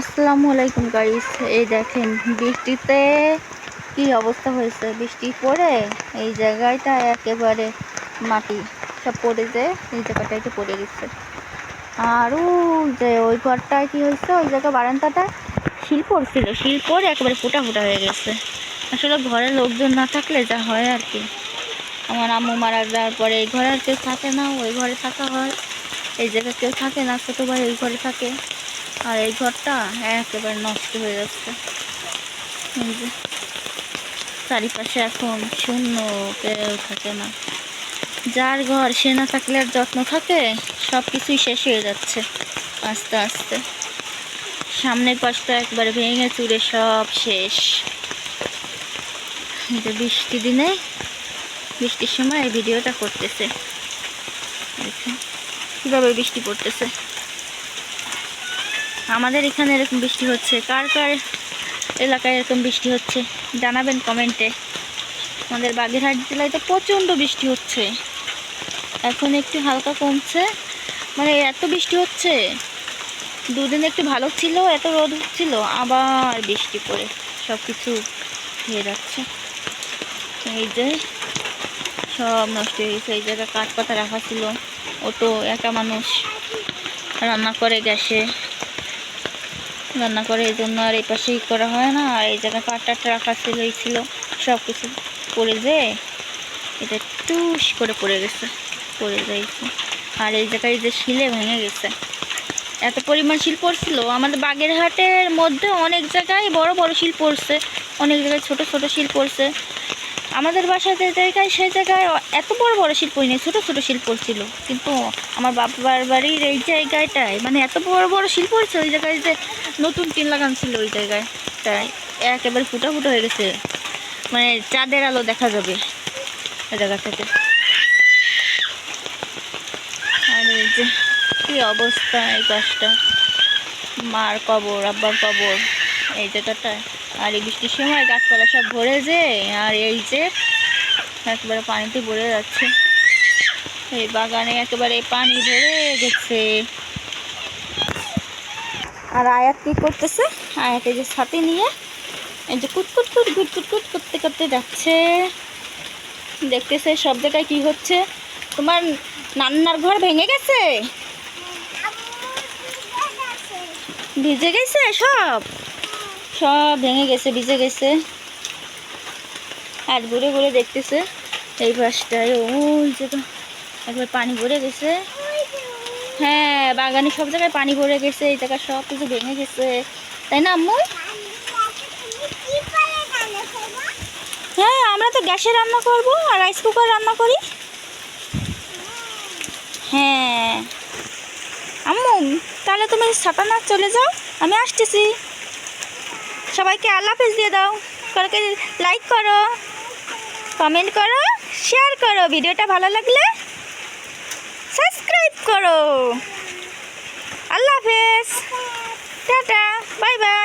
আসসালামু আলাইকুম গাইস এই দেখেন, বৃষ্টিতে কি অবস্থা হয়েছে? বৃষ্টি পড়ে, এই জায়গাটা একেবারে মাটি। সব পড়ে যে, এই জায়গাটা একটু পড়ে গেছে। আর ওই যে, ওই ঘরটায় কি হয়েছে? ওই জায়গা বারান্দাটা শিল পড়ছিল। শিল একেবারে ফোটা ফোটা হয়ে গেছে। আসলে ঘরে লোকজন না থাকলে যা হয় আর কি। আমার আম্মু মারা যাওয়ার পরে এই ঘরে আর কেউ থাকে না, ওই ঘরে থাকা হয়। এই জায়গায় কেউ থাকে না, ছোটো ভাই ওই ঘরে থাকে। আর এই ঘরটা একেবারে নষ্ট হয়ে যাচ্ছে চারিপাশে এখন শূন্য কেউ থাকে না। যার ঘর সে না থাকলে আর যত্ন থাকে সব কিছুই শেষ হয়ে যাচ্ছে আস্তে আস্তে। সামনের পাশটা একবারে ভেঙে চুরে সব শেষ। যে বৃষ্টি দিনে, বৃষ্টির সময় এই ভিডিওটা করতেছে। কীভাবে বৃষ্টি পড়তেছে। আমাদের এখানে এরকম বৃষ্টি হচ্ছে। কার কার এলাকায় এরকম বৃষ্টি হচ্ছে? জানাবেন কমেন্টে আমাদের বাগেরহাট জেলায় তো প্রচণ্ড বৃষ্টি হচ্ছে। এখন একটু হালকা কমছে। মানে এত বৃষ্টি হচ্ছে। দুদিন একটু ভালো ছিল, এত রোদ ছিল আবার বৃষ্টি পড়ে। সব কিছু হয়ে যাচ্ছে। এই যে সব নষ্ট হয়ে গেছে। এই জায়গায় কাঠ পাতা রাখা ছিল। ও তো একা মানুষ রান্না করে গ্যাসে। রান্না করে, এই জন্য আর এই পাশেই করা হয় না। আর এই জায়গায় কাঠটা রাখা ছিল, এই ছিল। সব কিছু পড়ে যে এটা টুস করে পড়ে গেছে, পড়ে যাইছে। আর এই জায়গায় যে শিলে ভেঙে গেছে। এত পরিমাণ শিল পড়ছিল। আমাদের বাগেরহাটের মধ্যে অনেক জায়গায় বড় বড় শিল পড়ছে। অনেক জায়গায় ছোট ছোট শিল পড়ছে। আমাদের বাসায় যে জায়গায়, সেই জায়গায় এত বড় বড় শিল নেই, ছোট ছোট শিল্প ছিল। কিন্তু আমার বাবার বাড়ির এই জায়গাটায় মানে এত বড় বড় শিল্প হয়েছে, ওই জায়গায় যে নতুন টিন লাগান ছিল ওই জায়গায় তাই একেবারে ফুটা ফুটো হয়ে গেছে। মানে চাঁদের আলো দেখা যাবে ওই জায়গা থেকে। আর এই যে, কী অবস্থা এই গাছটা? মার কবর, আব্বার কবর, এই জায়গাটায়। আর এই বৃষ্টির সময় গাছপালা সব ভরে যে, আর এই যে একেবারে পানিতে ভরে যাচ্ছে। এই বাগানে একেবারে পানি ভরে গেছে। আর আয়াত কি করতেছে? আয়াত এই যে ছাতি নিয়ে এই যে কুটকুট কুট কুট কুট করতে করতে যাচ্ছে। দেখতেছে সব জায়গায় কি হচ্ছে? তোমার নান্নার ঘর ভেঙে গেছে? ভিজে গেছে সব? সব ভেঙে গেছে, ভিজে গেছে। আর ঘুরে ঘুরে দেখতেছে, এই পাশটায় ওই যে তো, একবার পানি ভরে গেছে। হ্যাঁ বাগানে সব জায়গায় পানি ভরে গেছে, এই জায়গায় সব কিছু ভেঙে গেছে। তাই না, আম্মু? হ্যাঁ আমরা তো গ্যাসে রান্না করব আর রাইস কুকার রান্না করি। হ্যাঁ। আম্মু, তাহলে তুমি ছাতা না চলে যাও, আমি আসতেছি। সবাইকে আল্লাহ হাফেজ দিয়ে দাও। কালকে লাইক করো কমেন্ট করো শেয়ার করো। ভিডিওটা ভালো লাগলে সাবস্ক্রাইব করো। আল্লাহ হাফেজ। Tata bye bye